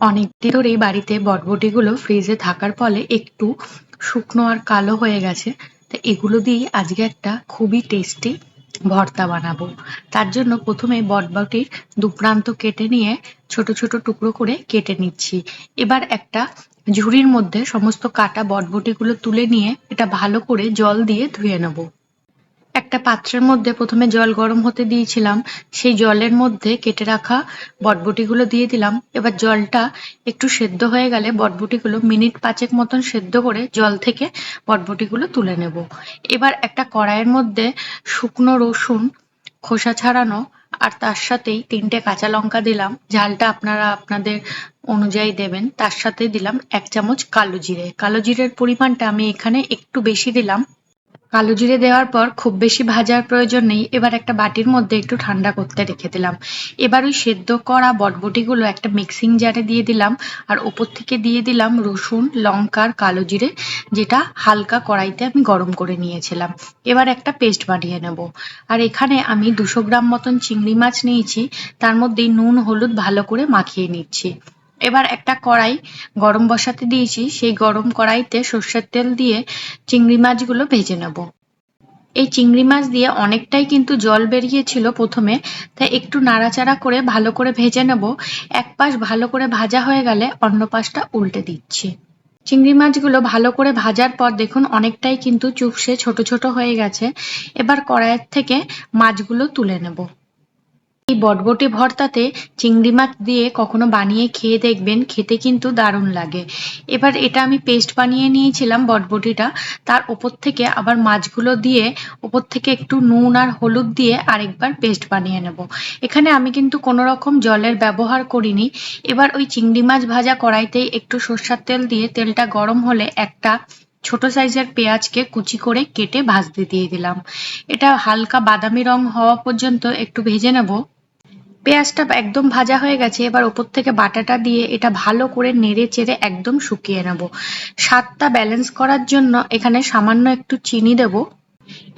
অনেকদিন ধরেই বাড়িতে বটবটিগুলো ফ্রিজে থাকার ফলে একটু শুকনো আর কালো হয়ে গেছে। তো এগুলো দিয়ে আজকে একটা খুবই টেস্টি ভর্তা বানাবো। তার জন্য প্রথমে বটবটির দুপ্রান্ত কেটে নিয়ে ছোট ছোট টুকরো করে কেটে নিচ্ছি। এবার একটা ঝুড়ির মধ্যে সমস্ত কাটা বটবটিগুলো তুলে নিয়ে এটা ভালো করে জল দিয়ে ধুয়ে নেব। একটা পাত্রের মধ্যে প্রথমে জল গরম হতে দিয়েছিলাম। সেই জলের মধ্যে কেটে রাখা বটবটিগুলো দিয়ে দিলাম। এবার জলটা একটু সেদ্ধ হয়ে গেলে বটবটিগুলো মিনিট পাঁচেক মতন সেদ্ধ করে জল থেকে বটবটিগুলো তুলে নেব। এবার একটা কড়াইয়ের মধ্যে শুকনো রসুন, খোসা ছাড়ানো, আর তার সাথেই তিনটে কাঁচা লঙ্কা দিলাম। ঝালটা আপনারা আপনাদের অনুযায়ী দেবেন। তার সাথে দিলাম এক চামচ কালো জিরে। কালো জিরের পরিমাণটা আমি এখানে একটু বেশি দিলাম। কালো জিরে দেওয়ার পর খুব বেশি ভাজার প্রয়োজন নেই। এবার একটা বাটির মধ্যে একটু ঠান্ডা করতে রেখে দিলাম। এবার ওই সেদ্ধ করা বটবটিগুলো একটা মিক্সিং জারে দিয়ে দিলাম। আর ওপর থেকে দিয়ে দিলাম রসুন লঙ্কার কালো জিরে, যেটা হালকা কড়াইতে আমি গরম করে নিয়েছিলাম। এবার একটা পেস্ট বানিয়ে নেব। আর এখানে আমি দুশো গ্রাম মতন চিংড়ি মাছ নিয়েছি। তার মধ্যে নুন, হলুদ ভালো করে মাখিয়ে নিচ্ছি। এবার একটা কড়াই গরম বসাতে দিয়েছি। সেই গরম কড়াইতে সর্ষের তেল দিয়ে চিংড়ি মাছগুলো ভেজে নেব। এই চিংড়ি মাছ দিয়ে অনেকটাই কিন্তু জল বেরিয়েছিল প্রথমে, তাই একটু নাড়াচাড়া করে ভালো করে ভেজে নেব। এক পাশ ভালো করে ভাজা হয়ে গেলে অন্য পাশটা উল্টে দিচ্ছি। চিংড়ি মাছগুলো ভালো করে ভাজার পর দেখুন অনেকটাই কিন্তু চুপসে ছোট ছোট হয়ে গেছে। এবার কড়াইয়ের থেকে মাছগুলো তুলে নেব। এই বটবটি ভর্তাতে চিংড়ি মাছ দিয়ে কখনো বানিয়ে খেয়ে দেখবেন, খেতে কিন্তু দারুণ লাগে। এবার এটা আমি পেস্ট বানিয়ে নিয়েছিলাম বটবটিটা। তার ওপর থেকে আবার মাছগুলো দিয়ে ওপর থেকে একটু নুন আর হলুদ দিয়ে আরেকবার পেস্ট বানিয়ে নেব। এখানে আমি কিন্তু কোনো রকম জলের ব্যবহার করিনি। এবার ওই চিংড়ি মাছ ভাজা কড়াইতেই একটু সর্ষার তেল দিয়ে তেলটা গরম হলে একটা ছোট সাইজের পেঁয়াজকে কুচি করে কেটে ভাজতে দিয়ে দিলাম। এটা হালকা বাদামি রং হওয়া পর্যন্ত একটু ভেজে নেব। পেঁয়াজটা একদম ভাজা হয়ে গেছে, এবার ওপর থেকে বাটাটা দিয়ে এটা ভালো করে নেড়ে চেড়ে একদম শুকিয়ে নেব। স্বাদটা ব্যালেন্স করার জন্য এখানে সামান্য একটু চিনি দেব।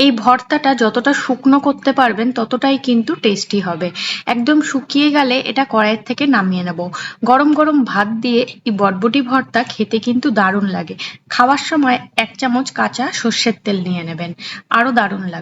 এই ভর্তাটা যতটা শুকনো করতে পারবেন, ততটাই কিন্তু টেস্টি হবে। একদম শুকিয়ে গেলে এটা কড়াইয়ের থেকে নামিয়ে নেব। গরম গরম ভাত দিয়ে এই বটবটি ভর্তা খেতে কিন্তু দারুণ লাগে। খাওয়ার সময় এক চামচ কাঁচা সর্ষের তেল নিয়ে নেবেন আরও দারুণ লাগে।